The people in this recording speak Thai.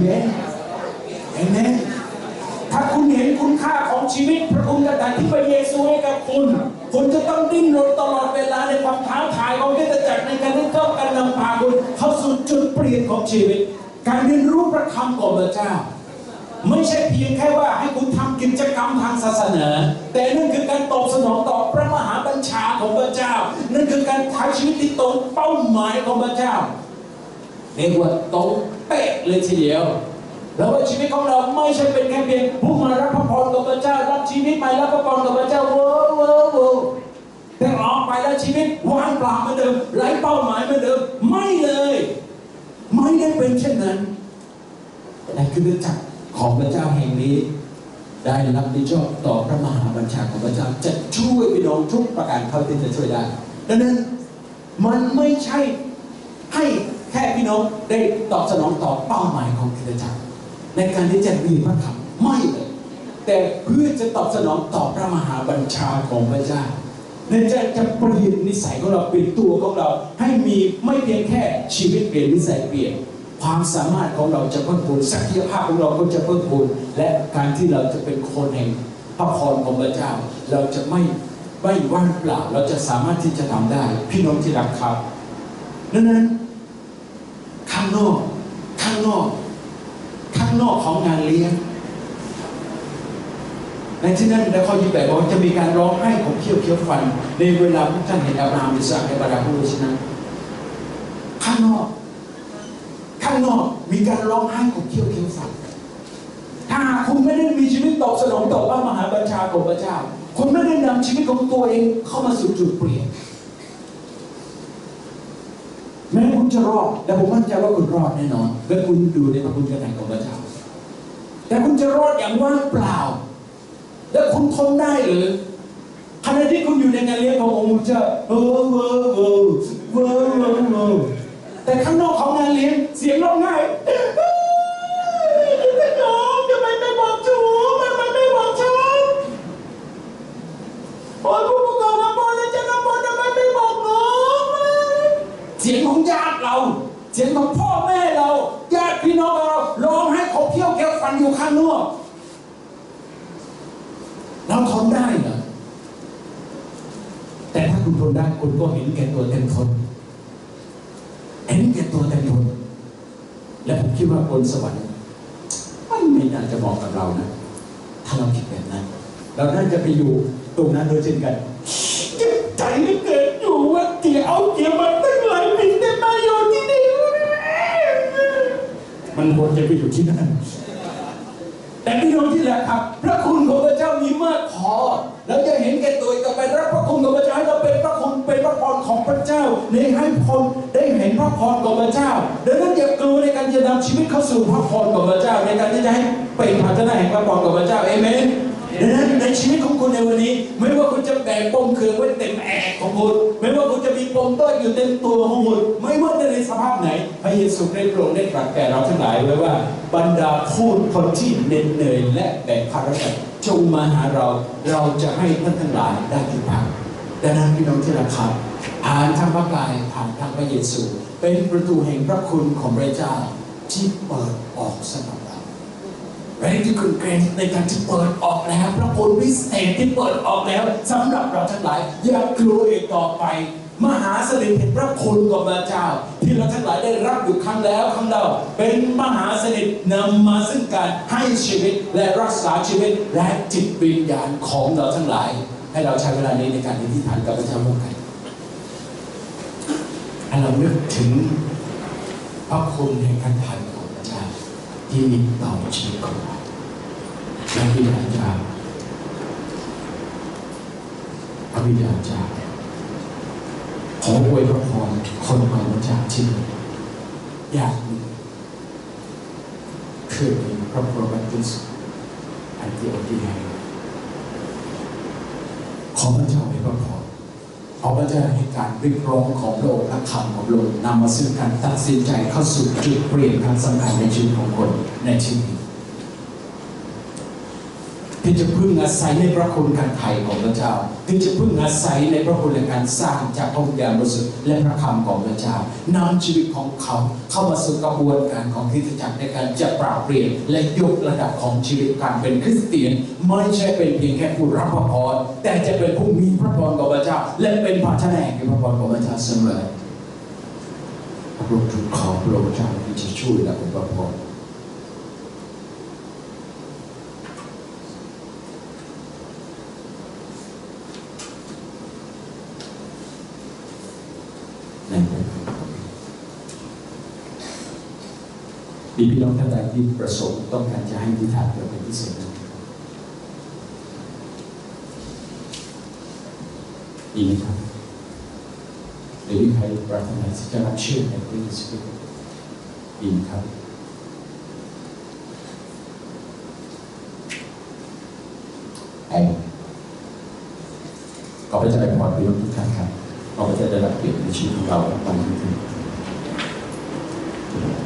เมนเอเมนถ้าคุณเห็นคุณค่าของชีวิตพระคุณกระตัที่พระเยซูให้กับคุณ คุณจะต้องดิ้นรนตลอดเวลาในความท้าทายของคริสตจักรในการที่เข้าการนำพาคุณเข้าสู่จุดเปลี่ยนของชีวิต การเรียนรู้พระคำของพระเจ้าไม่ใช่เพียงแค่ว่าให้คุณทำกิจกรรมทางศาสนา แต่นั่นคือการตอบสนองต่อพระมหาบัญชาของพระเจ้า นั่นคือการใช้ชีวิตที่ตรงเป้าหมายของพระเจ้าเรียกว่าตรง เป๊ะเลยทีเดียว แล้วว่าชีวิตของเราไม่ใช่เป็นแค่เพียงผู้มารับพระพรกับพระเจ้ารับชีวิตใหม่รับพระพรกับพระเจ้าเว้อเว้อเว้อแต่ออกไปแล้วชีวิตว่างเปล่าเหมือนเดิมไร้เป้าหมายเหมือนเดิมไม่เลย ไม่ได้เป็นเช่นนั้นแต่คือเนื่องจากของพระเจ้าแห่งนี้ ได้รับผิดชอบต่อพระมหาบัญชาของพระเจ้าจะช่วยพี่น้องทุกประการเท่าที่จะช่วยได้ดังนั้นมันไม่ใช่ น้องได้ตอบสนองต่อเป้าหมายของคริสตจักรในการที่จะมีพระคำไม่เลยแต่เพื่อจะตอบสนองต่อพระมหาบัญชาของพระเจ้าในจะจะเปลี่ยนนิสัยของเราเปลี่ยนตัวของเรา ให้มีไม่เพียงแค่ชีวิตเปลี่ยนนิสัยเปลี่ยนความสามารถของเราจะเพิ่มพูนศักยภาพของเราก็จะเพิ่มพูนและการที่เราจะเป็นคนแห่งพระพรของพระเจ้า เราจะไม่ไม่ว่างเปล่าเราจะสามารถที่จะทำได้ พี่น้องที่รักครับดังนั้นางนอก ข้างนอก ข้างนอกของงานเลี้ยงในที่นั้นในข้อยี่แปดบอกว่าจะมีการร้องไห้ของเคี้ยวเคี้ยวฟัน ในเวลาพวกท่านเห็นอับราฮัมอิสราในบรราผู้ชนะข้างนอก ข้างนอกมีการร้องไห้ของเคี้ยวเคี้ยวฟัน ถ้าคุณไม่ได้มีชีวิตตอบสนองต่อพระมหาบัญชาของพระเจ้า คุณไม่ได้นำชีวิตของตัวเองเข้ามาสู่จุดเปลี่ยน แม้คุณจะรอดและผมมั่นใจว่าคุณรอดแน่นอนเมื่อคุณดูในพระคุณกระแสของพระเจ้าแต่คุณจะรอดอย่างว่างเปล่า และคุณทนได้หรือขณะที่คุณอยู่ในงานเลี้ยงขององค์พระเจ้าเออเออเออแต่ข้างนอกของงานเลี้ยงเสียงร้องไห้พี่น้องทำไมไม่บอกชูทำไมไม่บอกชูโอ้ยผู้ปกครองมาบอกแล้วจะมาบอกทำไมไม่บอกหนูเสียงของญาติเรา เสียงของพ่อแม่เราญาติพี่น้องเราร้องให้ขบเคี้ยวเคี้ยวฟัน อยู่ข้างนอกเราทนได้เหรอแต่ถ้าคุณทนได้คุณก็เห็นแก่ตัวเต็มทนเห็นแก่ตัวเต็มทนและผมคิดว่าบนสวรรค์มันไม่น่าจะบอกกับเรานะถ้าเราคิดแบบนั้น เราน่าจะไปอยู่ตรงนั้นโดยเช่นกันเจ็บใจเออเกินอยู่ว่าเกี่ยวเอาเกี่ยวมาตั้งหลายปีแต่มาอยู่ที่นี่มันควรจะไปอยู่ที่นั่น แต่พี่น้องที่แหละครับ พระคุณของพระเจ้ามีมากพอเราจะเห็นแก่ตัวกับไปรับพระคุณของพระเจ้าให้เราเป็นพระคุณเป็นพระพรของพระเจ้าในให้คนได้เห็นพระพรของพระเจ้าดังนั้นอย่ากลัวในการจะนำชีวิตเข้าสู่พระพรของพระเจ้า ในการที่จะให้เป็นภาชนะแห่งพระพรของพระเจ้าเอเมนดังนั้นในชีวิตของคุณในวันนี้ ไม่ว่าคุณจะแบกปมเคืองไว้เต็มแอกของคุณไม่ว่าคุณจะมีปมต้อยอยู่เต็มตัวของคุณไม่ว่าจะในสภ เยซูได้โปรดได้ตรัสแก่เราทั้งหลายไว้ว่า บรรดาผู้คนที่เหน็ดเหนื่อยและแบกภาระจงมาหาเราเราจะให้ท่านทั้งหลายได้ที่พักดังนั้นพี่น้องที่รักครับผ่านทางพระกายผ่านทางพระเยซู เป็นประตูแห่งพระคุณของพระเจ้าที่เปิดออกสำหรับเรา ready to grant ในการที่เปิดออกแล้ว พระคุณพิเศษที่เปิดออกแล้วสำหรับเราทั้งหลายอย่ากลัวอีกต่อไป มหาสนิทแห่งพระคุณของพระเจ้า ที่เราทั้งหลายได้รับอยู่ครั้งแล้วครั้งเล่าเป็นมหาสนิทนำมาซึ่งการให้ชีวิตและรักษาชีวิตและจิตวิญญาณของเราทั้งหลาย ให้เราใช้เวลานี้ในการอธิษฐานกับพระเจ้าร่วมกันให้เรานึกถึงพระคุณแห่งการทานของพระเจ้าที่มีต่อชีวิตของเราและพิจารณาพระบิดาเจ้า ออวยพระพรคนของพระเจ้าที่อยากมีคือมีพระพรบันทิสอันที่อดีแห่งขอพระเจ้าให้พระพรขอพระเจ้าให้การเรียกร้องของพระองค์และคำของพระองค์นำมาซึ่งการตัดสินใจเข้าสู่จุดเปลี่ยนครั้งสำคัญในชีวิตของคนในชีวิต ที่จะพึ่งอาศัยในพระคุณการไถ่ของพระเจ้า ที่จะพึ่งอาศัยในพระคุณในการสร้างจากพระวิญญาณบริสุทธิ์และพระคำของพระเจ้านำชีวิตของเขาเข้ามาสู่กระบวนการของคริสตจักรในการจะปรับเปลี่ยนและยกระดับของชีวิตการเป็นคริสเตียน ไม่ใช่เป็นเพียงแค่ผู้รับพระพรแต่จะเป็นผู้มีพระพรของพระเจ้า และเป็นภาชนะแห่งพระพรของพระเจ้าเสมอพระองค์ขอพระองค์เจ้าที่จะช่วยและเป็นพระพร ในะมีพี่น้องท่านใดที่ประสงค์ต้องการจะให้ทิฏฐานเราเป็นพิเศษไหมมีไหมครับหรือมีใครปรารถนาที่จะรับเชื่อในพระเยซูคริสต์มีไหมครับไอ้ขอพระเจ้าอวยพรพี่น้องทุกท่านครับ ขอพระเจ้าได้